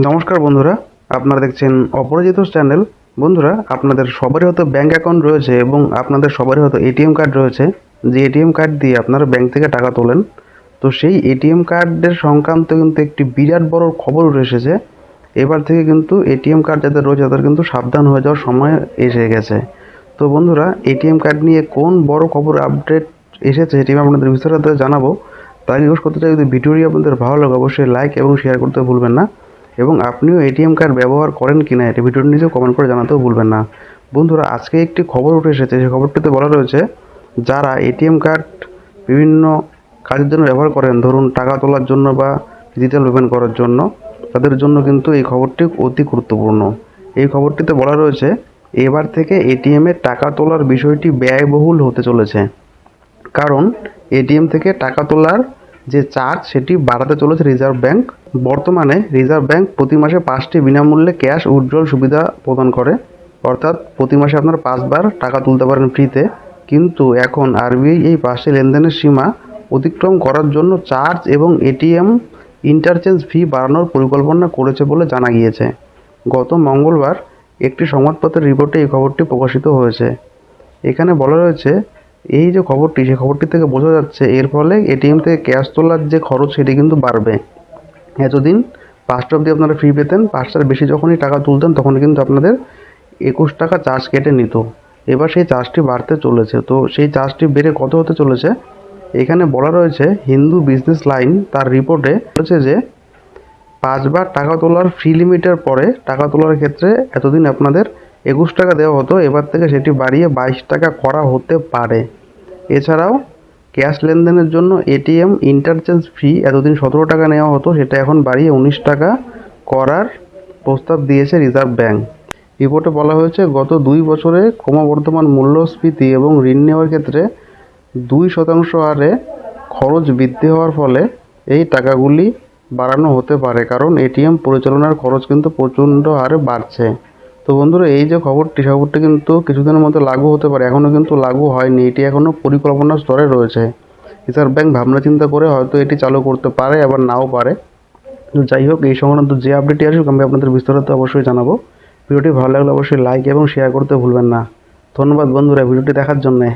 নমস্কার বন্ধুরা, আপনারা দেখছেন অপরাজিত চ্যানেল। বন্ধুরা, আপনাদের সবারই হয়তো ব্যাঙ্ক অ্যাকাউন্ট রয়েছে এবং আপনাদের সবারই হয়তো এটিএম কার্ড রয়েছে। যে এটিএম কার্ড দিয়ে আপনারা ব্যাংক থেকে টাকা তোলেন, তো সেই এটিএম কার্ডের সংক্রান্ত কিন্তু একটি বিরাট বড় খবর উঠে এসেছে। এবার থেকে কিন্তু এটিএম কার্ড যাদের রয়েছে, তাদের কিন্তু সাবধান হয়ে যাওয়ার সময় এসে গেছে। তো বন্ধুরা এটিএম কার্ড নিয়ে কোন বড় খবর আপডেট এসেছে সেটি আমি আপনাদের বিস্তারিত জানাব। তাই রিকোয়েস্ট করতে চাই, যদি ভিডিওটি আপনাদের ভালো লাগে, অবশ্যই লাইক এবং শেয়ার করতে ভুলবেন না। এবং আপনিও এটিএম কার্ড ব্যবহার করেন কি না এটি ভিডিওর নিচেও কমেন্ট করে জানাতেও ভুলবেন না। বন্ধুরা, আজকে একটি খবর উঠে এসেছে। সেই খবরটিতে বলা রয়েছে, যারা এটিএম কার্ড বিভিন্ন কাজের জন্য ব্যবহার করেন, ধরুন টাকা তোলার জন্য বা ডিজিটাল পেমেন্ট করার জন্য, তাদের জন্য কিন্তু এই খবরটি অতি গুরুত্বপূর্ণ। এই খবরটিতে বলা রয়েছে, এবার থেকে এটিএমে টাকা তোলার বিষয়টি ব্যয়বহুল হতে চলেছে। কারণ এটিএম থেকে টাকা তোলার যে চার্জ সেটি বাড়াতে চলেছে রিজার্ভ ব্যাংক বর্তমানে রিজার্ভ ব্যাংক প্রতি মাসে পাঁচটি বিনামূল্যে ক্যাশ উইথড্রল সুবিধা প্রদান করে। অর্থাৎ প্রতি মাসে আপনারা পাঁচবার টাকা তুলতে পারেন ফ্রিতে। কিন্তু এখন আরবিআই এই পাঁচটি লেনদেনের সীমা অতিক্রম করার জন্য চার্জ এবং এটিএম ইন্টারচেঞ্জ ফি বাড়ানোর পরিকল্পনা করেছে বলে জানা গিয়েছে। গত মঙ্গলবার একটি সংবাদপত্রের রিপোর্টে এই খবরটি প্রকাশিত হয়েছে। এখানে বলা রয়েছে এই যে খবরটি সেই খবরটি থেকে বোঝা যাচ্ছে এর ফলে এটিএম থেকে ক্যাশ তোলার যে খরচ, সেটি কিন্তু বাড়বে। এতদিন পাঁচটা অবধি আপনারা ফ্রি পেতেন, পাঁচটার বেশি যখনই টাকা তুলতেন তখন কিন্তু আপনাদের একুশ টাকা চার্জ কেটে নিত। এবার সেই চার্জটি বাড়তে চলেছে। তো সেই চার্জটি বেড়ে কত হতে চলেছে? এখানে বলা রয়েছে, হিন্দু বিজনেস লাইন তার রিপোর্টে বলেছে যে, পাঁচবার টাকা তোলার ফ্রি লিমিটের পরে টাকা তোলার ক্ষেত্রে এতদিন আপনাদের একুশ টাকা দেওয়া হতো। এবার থেকে সেটি বাড়িয়ে বাইশ টাকা করা হতে পারে। এছাড়াও ক্যাশ লেনদেনের জন্য এটিএম ইন্টারচেঞ্জ ফি এতদিন সতেরো টাকা নেওয়া হতো, সেটা এখন বাড়িয়ে উনিশ টাকা করার প্রস্তাব দিয়েছে রিজার্ভ ব্যাংক। রিপোর্টে বলা হয়েছে, গত দুই বছরে ক্রমবর্ধমান মূল্যস্ফীতি এবং ঋণ নেওয়ার ক্ষেত্রে দুই শতাংশ হারে খরচ বৃদ্ধি হওয়ার ফলে এই টাকাগুলি বাড়ানো হতে পারে, কারণ এটিএম পরিচালনার খরচ কিন্তু প্রচণ্ড হারে বাড়ছে। তো বন্ধুরা, এই যে খবরটি খবরটি কিন্তু কিছুদিনের মধ্যে লাগু হতে পারে। এখনও কিন্তু লাগু হয়নি। এটি এখনও পরিকল্পনার স্তরে রয়েছে। রিজার্ভ ব্যাঙ্ক ভাবনা চিন্তা করে হয়তো এটি চালু করতে পারে, আবার নাও পারে। তো যাই হোক, এই সংক্রান্ত যে আপডেটটি আসুক, আমি আপনাদের বিস্তারিত অবশ্যই জানাব। ভিডিওটি ভালো লাগলে অবশ্যই লাইক এবং শেয়ার করতে ভুলবেন না। ধন্যবাদ বন্ধুরা, ভিডিওটি দেখার জন্যে।